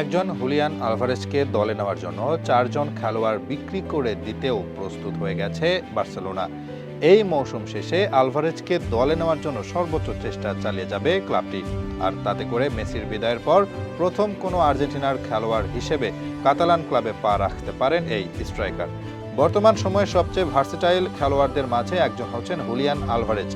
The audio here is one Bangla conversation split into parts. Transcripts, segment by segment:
একজন হুলিয়ান আলভারেজকে দলে নেওয়ার জন্য চারজন খেলোয়াড় বিক্রি করে দিতেও প্রস্তুত হয়ে গেছে বার্সেলোনা। এই মৌসুম শেষে আলভারেজকে দলে নেওয়ার জন্য সর্বোচ্চ চেষ্টা চালিয়ে যাবে ক্লাবটি। আর তাতে করে মেসির বিদায়ের পর প্রথম কোনো আর্জেন্টিনার খেলোয়াড় হিসেবে কাতালান ক্লাবে পা রাখতে পারেন এই স্ট্রাইকার। বর্তমান সময়ে সবচেয়ে ভার্সেটাইল খেলোয়াড়দের মাঝে একজন হচ্ছেন হুলিয়ান আলভারেজ।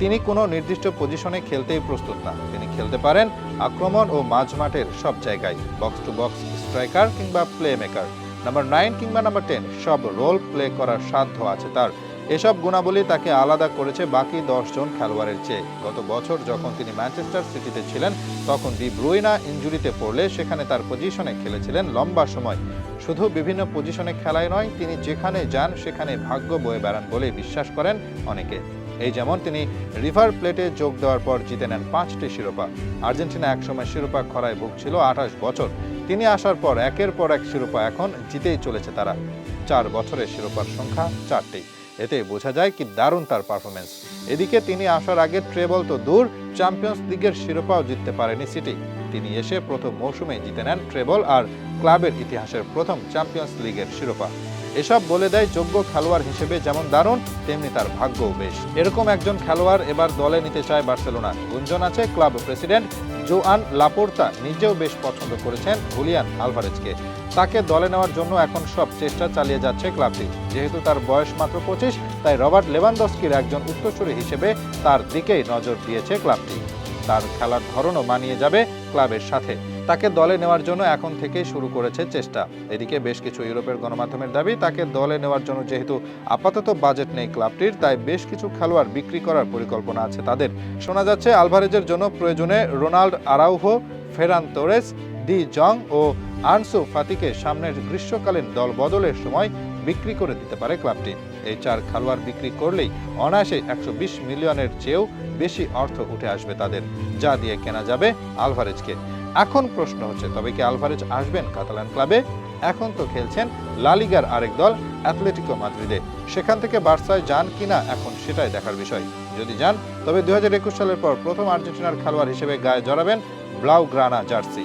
তিনি কোনো নির্দিষ্ট পজিশনে খেলতেই প্রস্তুত না। তিনি খেলতে পারেন আক্রমণ ও মাঝমাঠের সব জায়গায় বক্স টু বক্স স্ট্রাইকার কিংবা প্লে মেকার নাম্বার নাইন কিংবা নাম্বার টেন সব রোল প্লে করার সাধ্য আছে তার। এসব গুণাবলী তাকে আলাদা করেছে বাকি দশজন খেলোয়াড়ের চেয়ে। গত বছর যখন তিনি ম্যানচেস্টার সিটিতে ছিলেন, তখন ডি ব্রুইনা ইঞ্জুরিতে পড়লে সেখানে তার পজিশনে খেলেছিলেন লম্বা সময়। শুধু বিভিন্ন পজিশনে খেলায় নয়, তিনি যেখানে যান সেখানে ভাগ্য বয়ে বেড়ান বলে বিশ্বাস করেন অনেকে। এই যেমন তিনি রিভার প্লেটে যোগ দেওয়ার পর জিতে নেন পাঁচটি শিরোপা। আর্জেন্টিনা একসময় শিরোপা খরায় ভুগছিল আঠাশ বছর। তিনি আসার পর একের পর এক শিরোপা এখন জিতেই চলেছে তারা। চার বছরের শিরোপার সংখ্যা চারটি। এতে বোঝা যায় কি দারুণ তার পারফরমেন্স এদিকে তিনি আসার আগে ট্রেবল তো দূর, চ্যাম্পিয়ন্স লিগের শিরোপাও জিততে পারেনি সিটি। তিনি এসে প্রথম মৌসুমে জিতে নেন ট্রেবল আর ক্লাবের ইতিহাসের প্রথম চ্যাম্পিয়ন্স লিগের শিরোপা। এসব বলে দেয় যোগ্য খেলোয়াড় হিসেবে যেমন দারুণ, তেমনি তার ভাগ্যও বেশ। এরকম একজন খেলোয়াড় এবার দলে নিতে চায় বার্সেলোনা গুঞ্জন আছে ক্লাব প্রেসিডেন্ট জোয়ান লাপোর্তা নিজেও বেশ পছন্দ করেছেন হুলিয়ান আলভারেজকে। তাকে দলে নেওয়ার জন্য এখন সব চেষ্টা চালিয়ে যাচ্ছে ক্লাবটি। যেহেতু তার বয়স মাত্র পঁচিশ, তাই রবার্ট লেভানদস্কির একজন উত্তরসূরি হিসেবে তার দিকেই নজর দিয়েছে ক্লাবটি। তার খেলার ধরনও মানিয়ে যাবে ক্লাবের সাথে। তাকে দলে নেওয়ার জন্য এখন থেকেই শুরু করেছে চেষ্টা। এদিকে বেশ কিছু ইউরোপের গণমাধ্যমের দাবি, তাকে দলে নেওয়ার জন্য যেহেতু আপাতত বাজেট নেই ক্লাবটির, তাই বেশ কিছু খেলোয়াড় বিক্রি করার পরিকল্পনা আছে তাদের। শোনা যাচ্ছে, আলভারেজের জন্য প্রয়োজনে Ronald Araujo, Ferran Torres, de Jong ও আনসু ফাতিকে সামনের গ্রীষ্মকালীন দল বদলের সময় বিক্রি করে দিতে পারে ক্লাবটি। এই চার খেলোয়াড় বিক্রি করলেই অনায়াসে একশো বিশ মিলিয়নের চেয়েও বেশি অর্থ উঠে আসবে তাদের, যা দিয়ে কেনা যাবে আলভারেজকে। এখন প্রশ্ন হচ্ছে, তবে কি আলভারেজ আসবেন কাতালান ক্লাবে? এখন তো খেলছেন লালিগার আরেক দল, অ্যাথলেটিকো মাদ্রিদে। সেখান থেকে বার্সায় যান কিনা এখন সেটাই দেখার বিষয়। যদি যান, তবে দু হাজার একুশ সালের পর প্রথম আর্জেন্টিনার খেলোয়াড় হিসেবে গায়ে জড়াবেন ব্লাউ গ্রানা জার্সি।